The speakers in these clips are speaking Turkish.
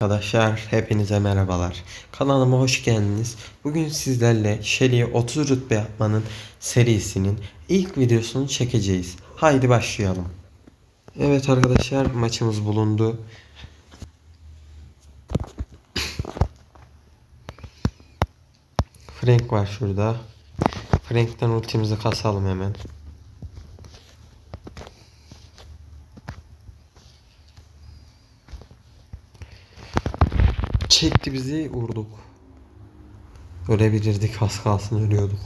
Arkadaşlar hepinize merhabalar. Kanalıma hoş geldiniz. Bugün sizlerle Shelly'e 30 rütbe yapmanın serisinin ilk videosunu çekeceğiz. Haydi başlayalım. Evet arkadaşlar maçımız bulundu. Frank var şurada. Frank'ten ultimizi kasalım hemen. Çekti bizi vurduk. Ölebilirdik az kalsın ölüyorduk.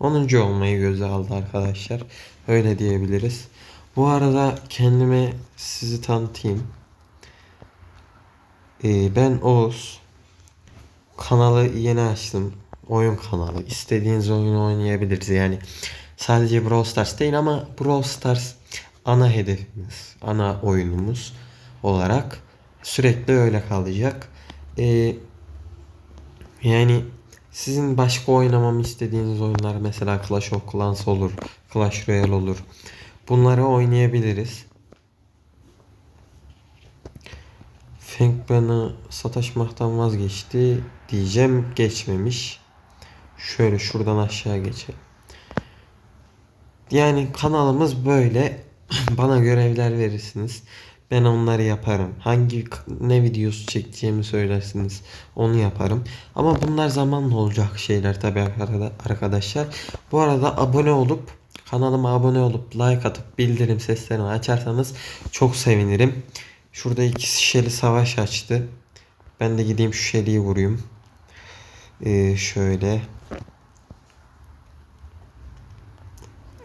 Onuncu olmayı göze aldı arkadaşlar. Öyle diyebiliriz. Bu arada kendime sizi tanıtayım. Ee, ben Oğuz. Kanalı yeni açtım. Oyun kanalı. İstediğiniz oyunu oynayabiliriz. Yani sadece Brawl Stars değil ama Brawl Stars ana hedefimiz, ana oyunumuz olarak sürekli öyle kalacak. Ee, yani sizin başka oynamamı istediğiniz oyunlar mesela Clash of Clans olur, Clash Royale olur. Bunları oynayabiliriz. Feng bana sataşmaktan vazgeçti diyeceğim geçmemiş. Şöyle şuradan aşağı geçelim. Yani kanalımız böyle. Bana görevler verirsiniz. Ben onları yaparım. Hangi ne videosu çekeceğimi söylersiniz. Onu yaparım. Ama bunlar zamanla olacak şeyler tabii arkadaşlar. Bu arada abone olup kanalıma abone olup like atıp bildirim seslerini açarsanız çok sevinirim. Şurada iki şişeli savaş açtı. Ben de gideyim şu şeliyi vurayım. Ee, şöyle.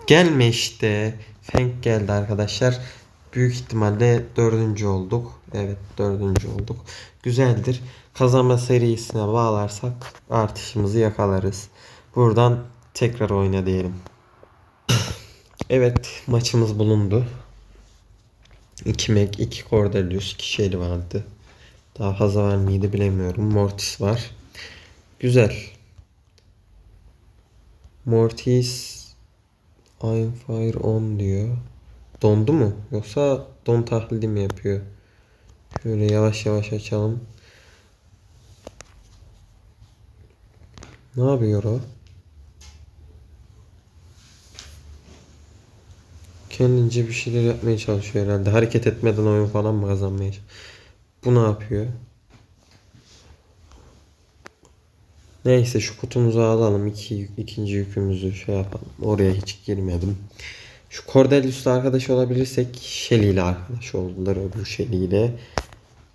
Gelme işte. Fenk geldi arkadaşlar. Büyük ihtimalle dördüncü olduk. Evet dördüncü olduk. Güzeldir. Kazanma serisine bağlarsak artışımızı yakalarız. Buradan tekrar oyna diyelim. evet maçımız bulundu. 2 Meg, 2 Cordelius, 2 Shelly vardı. Daha fazla var mıydı bilemiyorum. Mortis var. Güzel. Mortis I'm fire on diyor. Dondu mu? Yoksa don tahlili mi yapıyor? Şöyle yavaş yavaş açalım. Ne yapıyor o? Kendince bir şeyler yapmaya çalışıyor herhalde. Hareket etmeden oyun falan mı kazanmaya Bu ne yapıyor? Neyse şu kutumuzu alalım. İki, ikinci yükümüzü şey yapalım. Oraya hiç girmedim. Şu Cordelius'la arkadaş olabilirsek Shelly ile arkadaş oldular öbür Shelly ile.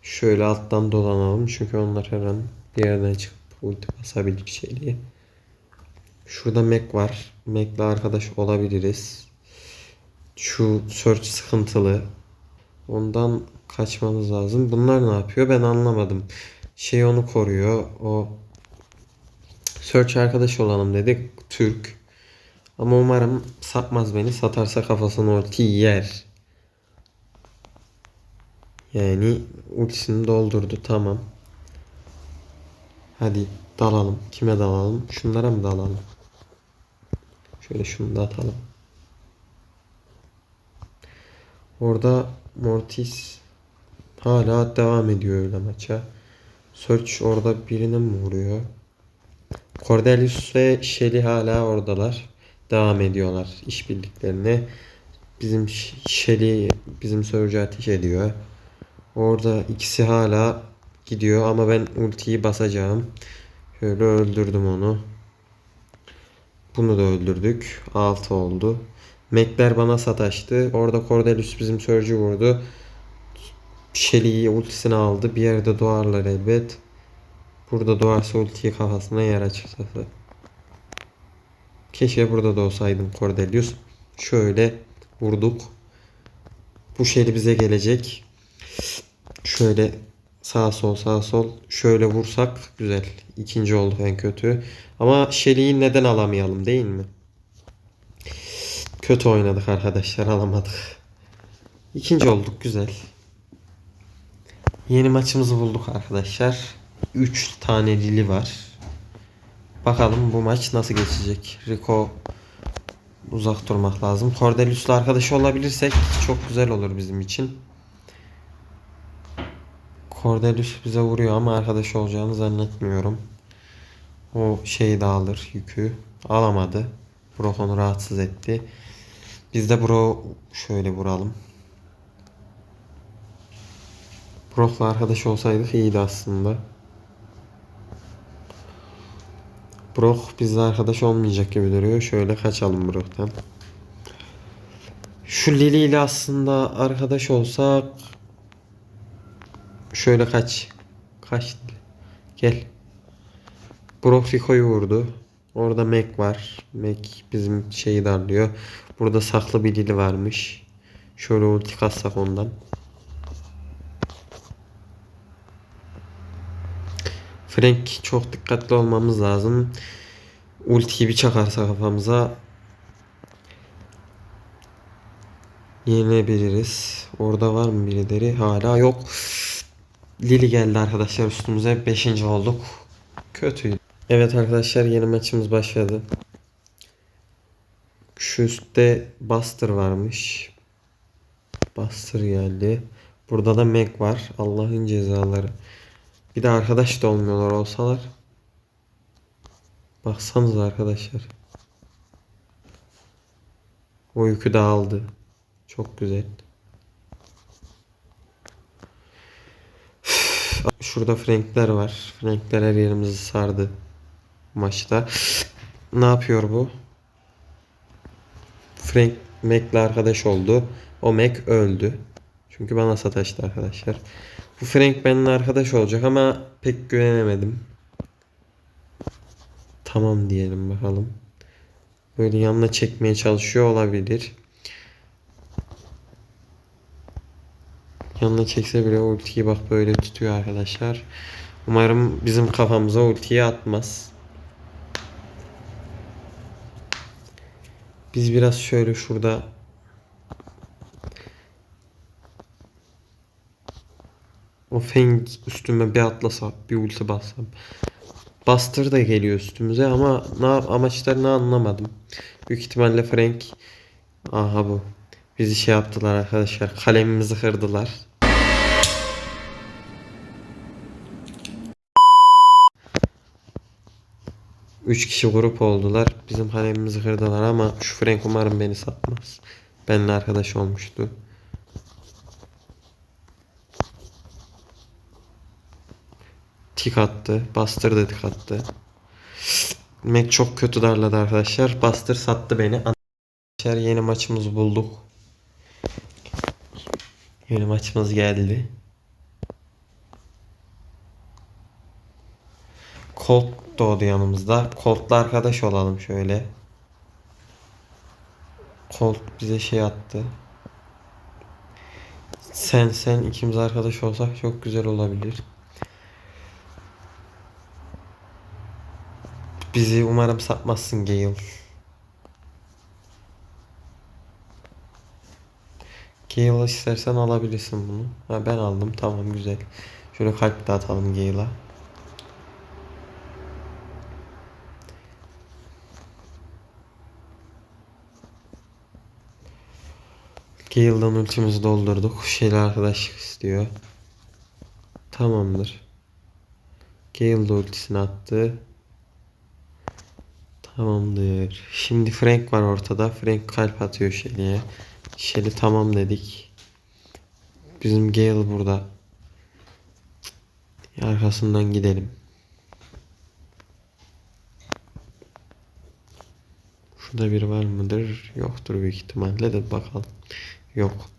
Şöyle alttan dolanalım. Çünkü onlar her an bir yerden çıkıp ulti basabilir Shelly'ye. Şurada Mac var. Mac'le arkadaş olabiliriz. Şu search sıkıntılı. Ondan kaçmamız lazım. Bunlar ne yapıyor? Ben anlamadım. Şey onu koruyor. O search arkadaş olalım dedik. Türk. Ama umarım satmaz beni. Satarsa kafasını ulti yer. Yani ultisini doldurdu. Tamam. Hadi dalalım. Kime dalalım? Şunlara mı dalalım? Şöyle şunu da atalım. Orada Mortis hala devam ediyor öyle maça. Search orada birine mi vuruyor? Cordelius ve Shelly hala oradalar. Devam ediyorlar işbirliklerine. Bizim Shelly bizim Surge'e ateş ediyor. Orada ikisi hala gidiyor ama ben ultiyi basacağım. Şöyle öldürdüm onu. Bunu da öldürdük. 6 oldu. Mekler bana sataştı. Orada Cordelius bizim Surge'ü vurdu. Shelly'yi ultisini aldı. Bir yerde doğarlar elbet. Burada doğarsa ultiyi kafasına yer açıkçası. Keşke burada da olsaydım Cordelius. Şöyle vurduk. Bu Shelly bize gelecek. Şöyle sağ sol sağ sol şöyle vursak güzel. İkinci olduk en kötü. Ama Shelly'yi neden alamayalım değil mi? Kötü oynadık arkadaşlar alamadık. İkinci olduk güzel. Yeni maçımızı bulduk arkadaşlar. 3 tane dili var. Bakalım bu maç nasıl geçecek. Rico uzak durmak lazım. Cordelius'la arkadaş olabilirsek çok güzel olur bizim için. Cordelius bize vuruyor ama arkadaş olacağını zannetmiyorum. O şeyi de alır yükü. Alamadı. Brock onu rahatsız etti. Biz de Brock'u şöyle vuralım. Brock'la arkadaş olsaydık iyiydi aslında. Brock bizle arkadaş olmayacak gibi duruyor. Şöyle kaçalım Brock'tan. Şu Lily ile aslında arkadaş olsak şöyle kaç. Kaç. Gel. Brock Rico'yu vurdu. Orada Mac var. Mac bizim şeyi darlıyor. Burada saklı bir Lily varmış. Şöyle ulti kassak ondan. Frank çok dikkatli olmamız lazım. Ultiyi bir çakarsa kafamıza yenebiliriz. Orada var mı birileri? Hala yok. Lili geldi arkadaşlar üstümüze. 5. olduk. Kötüydü. Evet arkadaşlar yeni maçımız başladı. Şu üstte Buster varmış. Buster geldi. Burada da Meg var. Allah'ın cezaları. Bir de arkadaş da olmuyorlar olsalar. Baksanıza arkadaşlar. Yükü dağıldı. Çok güzel. Şurada Frankler var. Frankler her yerimizi sardı. Maçta. Ne yapıyor bu? Frank Mac'le arkadaş oldu. O Mac öldü. Çünkü bana sataştı arkadaşlar. Bu Frank benimle arkadaş olacak ama pek güvenemedim. Tamam diyelim bakalım. Böyle yanına çekmeye çalışıyor olabilir. Yanına çekse bile ultiyi bak böyle tutuyor arkadaşlar. Umarım bizim kafamıza ultiyi atmaz. Biz biraz şöyle şurada o Feng üstüme bir atlasa, bir ulti bassam. Buster da geliyor üstümüze ama ne amaçlarını anlamadım. Büyük ihtimalle Frank aha bu. Bizi şey yaptılar arkadaşlar. Kalemimizi kırdılar. Üç kişi grup oldular. Bizim kalemimizi kırdılar ama şu Frank umarım beni satmaz. Benimle arkadaş olmuştu. Tik attı. Buster da tik attı. Mac çok kötü darladı arkadaşlar. Buster sattı beni. Arkadaşlar yeni maçımızı bulduk. Yeni maçımız geldi. Colt doğdu yanımızda. Colt'la arkadaş olalım şöyle. Colt bize şey attı. Sen sen ikimiz arkadaş olsak çok güzel olabilir. Bizi umarım satmazsın Gale. Gale'a istersen alabilirsin bunu. Ha ben aldım tamam güzel. Şöyle kalp de atalım Gale'a. Gale'dan ultimizi doldurduk. Şeyle arkadaş istiyor. Tamamdır. Gale de ultisini attı. Tamamdır. Şimdi Frank var ortada. Frank kalp atıyor Shelly'e. Shelly tamam dedik. Bizim Gale burada. Arkasından gidelim. Şurada biri var mıdır? Yoktur büyük ihtimalle de bakalım. Yok.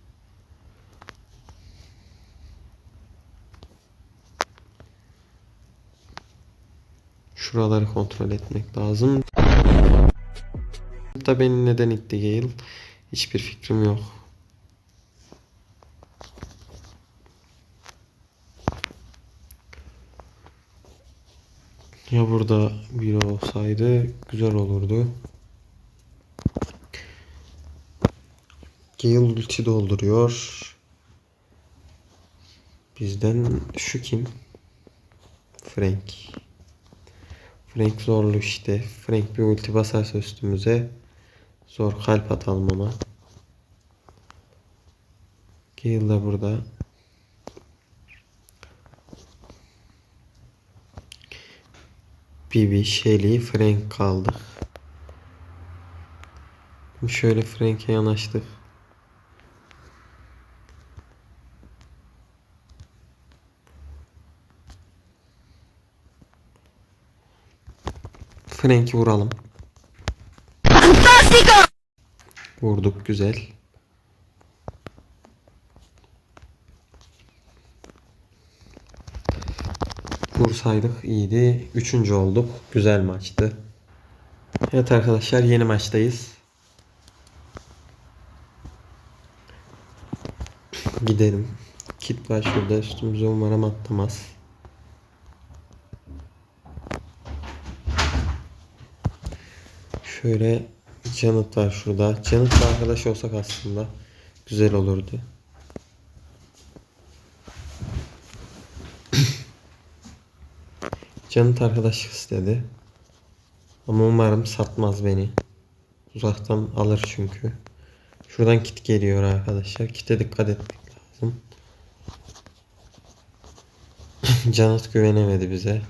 Şuraları kontrol etmek lazım. Da beni neden itti Gale? Hiçbir fikrim yok. Ya burada biri olsaydı güzel olurdu. Gale ulti dolduruyor. Bizden şu kim? Frank. Frank zorlu işte. Frank bir ulti basarsa üstümüze Zor kalp atalım ona. Gale de burada. Bibi, Shelly, Frank kaldık. Şöyle Frank'e yanaştık. Frank'i vuralım. Vurduk güzel. Vursaydık iyiydi. Üçüncü olduk. Güzel maçtı. Evet arkadaşlar yeni maçtayız. Gidelim. Kit var şurada üstümüze umarım atlamaz. Şöyle Janet var şurada. Janet'la arkadaş olsak aslında güzel olurdu. Janet arkadaşlık istedi. Ama umarım satmaz beni. Uzaktan alır çünkü. Şuradan kit geliyor arkadaşlar. Kite dikkat etmek lazım. Janet güvenemedi bize.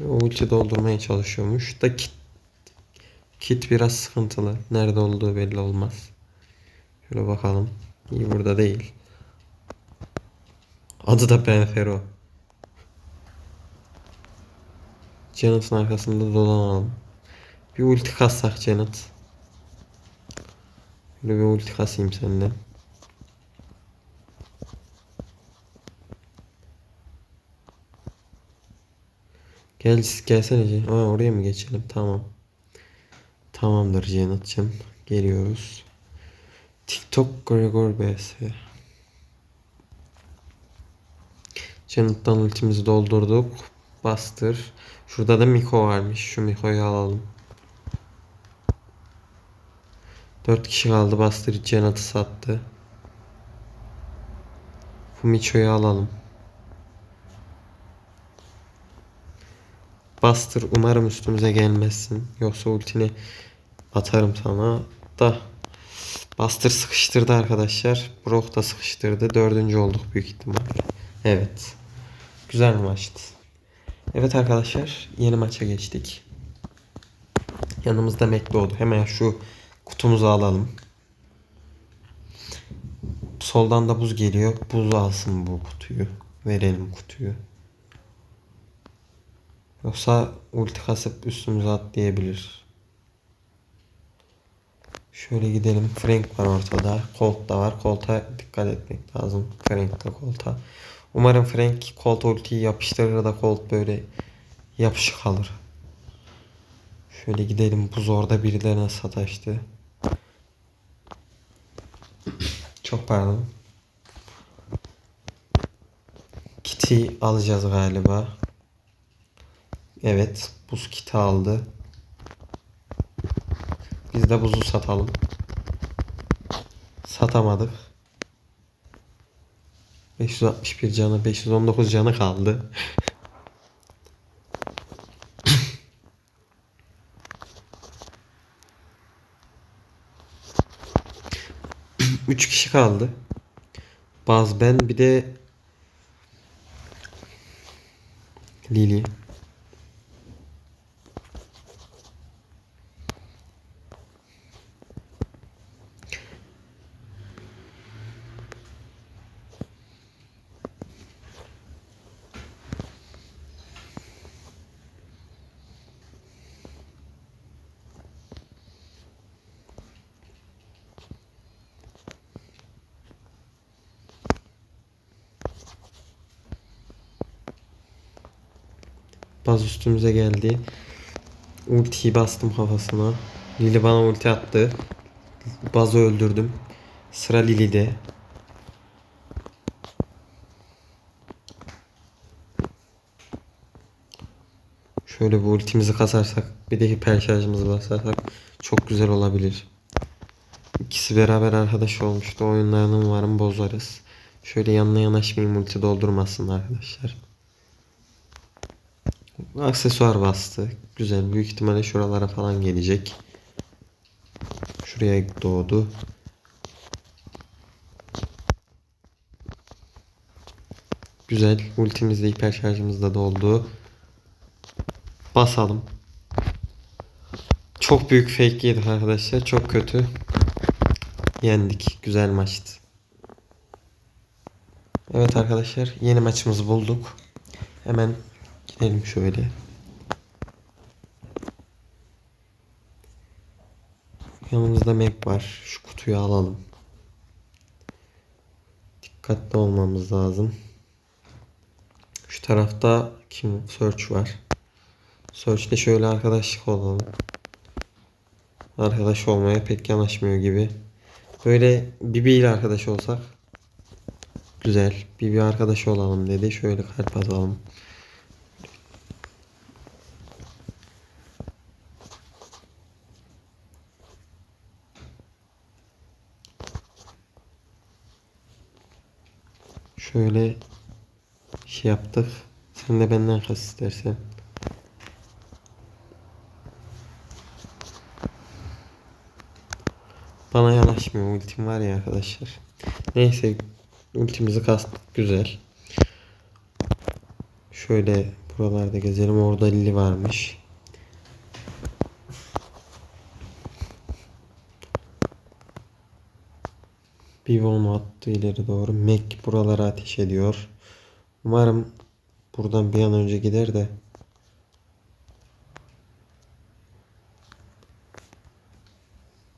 Ulti doldurmaya çalışıyormuş. Da kit, kit biraz sıkıntılı. Nerede olduğu belli olmaz. Şöyle bakalım. İyi burada değil. Adı da Benfero. Janet'ın arkasında dolanalım. Bir ulti kassak Janet. Böyle bir ulti kasayım senden. Gel gelsene. Aa, oraya mı geçelim? Tamam. Tamamdır Janet'cığım. Geliyoruz. TikTok Gregor BS. Janet'tan ultimizi doldurduk. Bastır. Şurada da Miko varmış. Şu Miko'yu alalım. 4 kişi kaldı. Bastır Janet'ı sattı. Bu Micho'yu alalım. Bastır umarım üstümüze gelmezsin. Yoksa ultini atarım sana. Da Bastır sıkıştırdı arkadaşlar. Brock da sıkıştırdı. Dördüncü olduk büyük ihtimalle. Evet. Güzel maçtı. Evet arkadaşlar yeni maça geçtik. Yanımızda Meklo'du. Hemen şu kutumuzu alalım. Soldan da buz geliyor. Buz alsın bu kutuyu. Verelim kutuyu. Yoksa ulti kasıp üstümüze atlayabilir. Şöyle gidelim. Frank var ortada. Colt da var. Colt'a dikkat etmek lazım. Frank da Colt'a. Umarım Frank Colt ultiyi yapıştırır da Colt böyle yapışık kalır. Şöyle gidelim. Buz orada birilerine sataştı. Çok pardon. Kiti alacağız galiba. Evet. Buz kiti aldı. Biz de buzu satalım. Satamadık. 561 canı 519 canı kaldı. Üç kişi kaldı. Baz ben bir de Lili. Baz üstümüze geldi. Ultiyi bastım kafasına. Lili bana ulti attı. Bazı öldürdüm. Sıra Lili'de. Şöyle bir ultimizi kasarsak bir de hiper şarjımızı basarsak çok güzel olabilir. İkisi beraber arkadaş olmuştu. Oyunlarının umarım bozarız. Şöyle yanına yanaşmayayım ulti doldurmasın arkadaşlar. Aksesuar bastı. Güzel. Büyük ihtimalle şuralara falan gelecek. Şuraya doğdu. Güzel. Ultimizde hiper şarjımız da doldu. Basalım. Çok büyük fake yedik arkadaşlar. Çok kötü. Yendik. Güzel maçtı. Evet arkadaşlar yeni maçımızı bulduk. Hemen gidelim şöyle. Yanımızda map var. Şu kutuyu alalım. Dikkatli olmamız lazım. Şu tarafta kim search var. Search'te şöyle arkadaşlık olalım. Arkadaş olmaya pek yanaşmıyor gibi. Böyle Bibi ile arkadaş olsak güzel. Bibi arkadaş olalım dedi. Şöyle kalp atalım. Şöyle şey yaptık. Sen de benden kas istersen. Bana yanaşmıyor ultim var ya arkadaşlar. Neyse ultimizi kastık güzel. Şöyle buralarda gezelim. Orada Lili varmış. Bir bomba attı ileri doğru. Mac buralara ateş ediyor. Umarım buradan bir an önce gider de.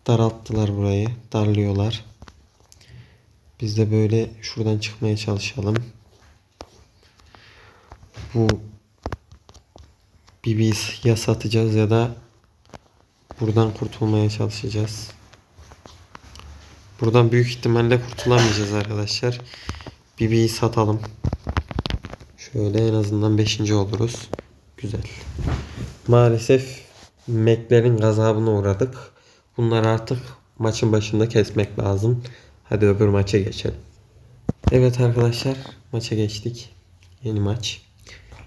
Daralttılar burayı. Darlıyorlar. Biz de böyle şuradan çıkmaya çalışalım. Bu BB'yi ya satacağız ya da buradan kurtulmaya çalışacağız. Buradan büyük ihtimalle kurtulamayacağız arkadaşlar. BB'yi satalım. Şöyle en azından 5. oluruz. Güzel. Maalesef Mac'lerin gazabına uğradık. Bunları artık maçın başında kesmek lazım. Hadi öbür maça geçelim. Evet arkadaşlar maça geçtik. Yeni maç.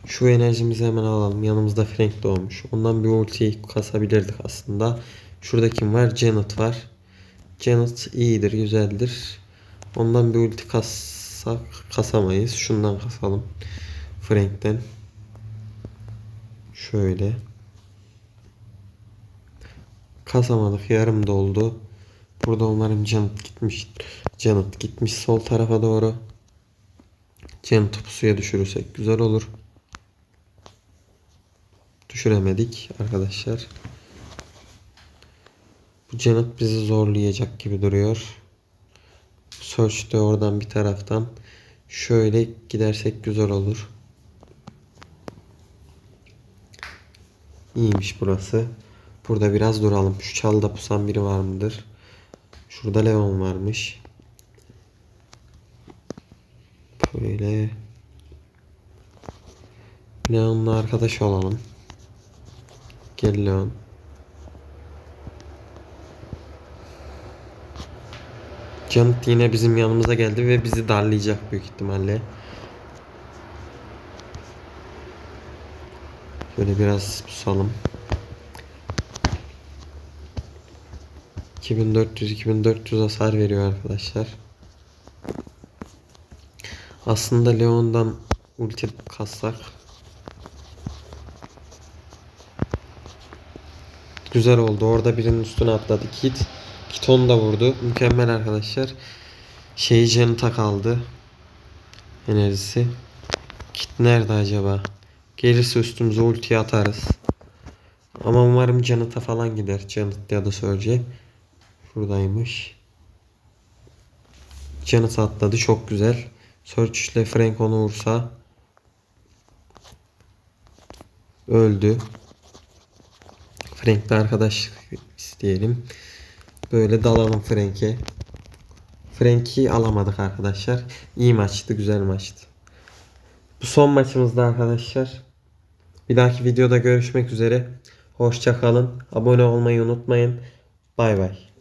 Şu enerjimizi hemen alalım. Yanımızda Frank doğmuş. Ondan bir ulti kasabilirdik aslında. Şurada kim var? Janet var. Janet iyidir, güzeldir. Ondan bir ulti kassak kasamayız. Şundan kasalım. Frank'ten. Şöyle. Kasamadık. Yarım doldu. Burada umarım Janet gitmiş. Janet gitmiş sol tarafa doğru. Janet topu suya düşürürsek güzel olur. Düşüremedik arkadaşlar. Bu Janet bizi zorlayacak gibi duruyor. Search de oradan bir taraftan. Şöyle gidersek güzel olur. İyiymiş burası. Burada biraz duralım. Şu çalda pusan biri var mıdır? Şurada Leon varmış. Böyle Leon'la arkadaş olalım. Gel Leon. Janet yine bizim yanımıza geldi ve bizi darlayacak büyük ihtimalle. Şöyle biraz pusalım. 2400 2400 hasar veriyor arkadaşlar. Aslında Leon'dan ulti kassak güzel oldu. Orada birinin üstüne atladı. Kit. Kit onu da vurdu. Mükemmel arkadaşlar. Şey Janet'a kaldı. Enerjisi. Kit nerede acaba? Gelirse üstümüze ulti atarız. Ama umarım Janet'a falan gider. Janet ya da Surge. Şuradaymış. Janet atladı. Çok güzel. Surge ile Frank onu vursa öldü. Frank'le arkadaş isteyelim. Böyle dalalım Frank'e. Frank'i alamadık arkadaşlar. İyi maçtı, güzel maçtı. Bu son maçımızda arkadaşlar. Bir dahaki videoda görüşmek üzere. Hoşça kalın. Abone olmayı unutmayın. Bay bay.